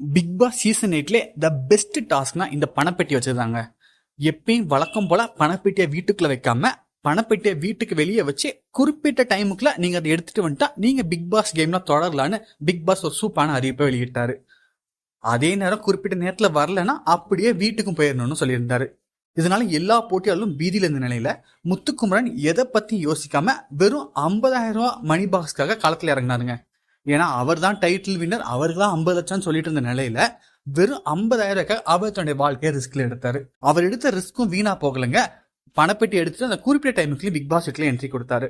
Big Boss season எயிட்ல the best டாஸ்க்னா இந்த பணப்பெட்டி வச்சிருந்தாங்க. எப்பயும் வழக்கம் போல பணப்பெட்டியை வீட்டுக்குள்ள வைக்காம பணப்பெட்டியை வீட்டுக்கு வெளியே வச்சு குறிப்பிட்ட டைமுக்குள்ள நீங்க அதை எடுத்துட்டு வந்துட்டா நீங்க பிக் பாஸ் கேம்ல தொடரலான்னு பிக் பாஸ் ஒரு சூப்பான அறிவிப்பை வெளியிட்டாரு. அதே நேரம் குறிப்பிட்ட நேரத்துல வரலன்னா அப்படியே வீட்டுக்கும் போயிடணும்னு சொல்லியிருந்தாரு. இதனால எல்லா போட்டியாளரும் பீதியில் இருந்த நிலையில முத்துக்குமரன் எதை பத்தி யோசிக்காம வெறும் 50000 ரூபாய் மணி பாக்ஸ்க்காக களத்துல இறங்கினாருங்க. ஏன்னா அவர் தான் டைட்டில் வின்னர் அவருக்கு தான் ஐம்பது லட்சம் சொல்லிட்டு இருந்த நிலையில வெறும் ஐம்பதாயிரம் அவர் தன்னுடைய வாழ்க்கையை ரிஸ்க்ல எடுத்தாரு. அவர் எடுத்த ரிஸ்க்கும் வீணா போகலைங்க. பணப்பெட்டி எடுத்துட்டு அந்த குறிப்பிட்ட டைமுக்குள்ளே பிக் பாஸ் வீட்ல என்ட்ரி கொடுத்தாரு.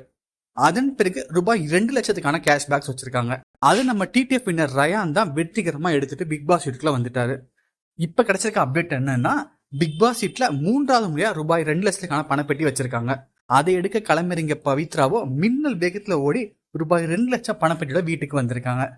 அதன் பிறகு ரூபாய் ரெண்டு லட்சத்துக்கான கேஷ் பேக்ஸ் வச்சிருக்காங்க. அது நம்ம டிடிஎஃப் வின்னர் ரயான் தான் வெற்றிகரமா எடுத்துட்டு பிக் பாஸ் வீட்டுக்குள்ள வந்துட்டாரு. இப்ப கிடைச்சிருக்க அப்டேட் என்னன்னா பிக் பாஸ் சீட்ல மூன்றாவது முறையா ரூபாய் ரெண்டு லட்சத்துக்கான பணப்பெட்டி வச்சிருக்காங்க. அதை எடுக்க களமிறங்க பவித்ராவோ மின்னல் வேகத்துல ஓடி ரூபாய் ரெண்டு லட்சம் பணப்பெட்டியோட வீட்டுக்கு வந்திருக்காங்க.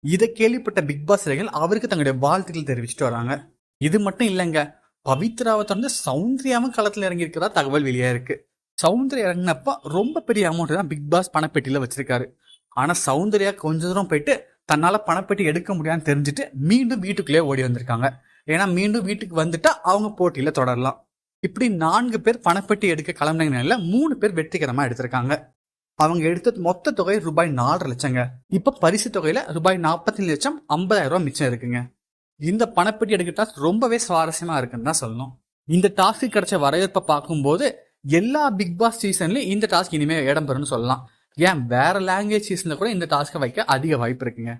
இதை கேள்விப்பட்ட பிக் பாஸ் ரசிகர்கள் அவருக்கு தங்களுடைய வாழ்த்துக்கள் தெரிவிச்சிட்டு வராங்க. இது மட்டும் இல்லைங்க பவித்ராவை தொடர்ந்து சௌந்தர்யாவும் களத்தில் இறங்கியிருக்கிறதா தகவல் வெளியா இருக்கு. சௌந்தர்யா இறங்கினப்ப ரொம்ப பெரிய அமௌண்ட் தான் பிக் பாஸ் பணப்பெட்டியில வச்சிருக்காரு. ஆனா சௌந்தர்யா கொஞ்ச தூரம் போயிட்டு தன்னால பணப்பெட்டி எடுக்க முடியாதுன்னு தெரிஞ்சுட்டு மீண்டும் வீட்டுக்குள்ளேயே ஓடி வந்திருக்காங்க. ஏன்னா மீண்டும் வீட்டுக்கு வந்துட்டா அவங்க போட்டியில தொடரலாம். இப்படி நான்கு பேர் பணப்பெட்டி எடுக்க கிளம்புனாங்க மூணு பேர் வெற்றிகரமா எடுத்திருக்காங்க. அவங்க எடுத்த மொத்த தொகை ரூபாய் நாலரை லட்சங்க. இப்ப பரிசு தொகையில ரூபாய் நாற்பத்தி லட்சம் ஐம்பதாயிரம் ரூபாய் மிச்சம் இருக்குங்க. இந்த பணப்பெட்டி எடுக்க டாஸ்க் ரொம்பவே சுவாரஸ்யமா இருக்குன்னு தான் சொல்லணும். இந்த டாஸ்க்கு கிடைச்ச வரவேற்பை பார்க்கும்போது எல்லா பிக் பாஸ் சீசன்லயும் இந்த டாஸ்க் இனிமே இடம்பெறும்னு சொல்லலாம். ஏன் வேற லாங்குவேஜ் சீசன்ல கூட இந்த டாஸ்க்கை வைக்க அதிக வாய்ப்பு இருக்குங்க.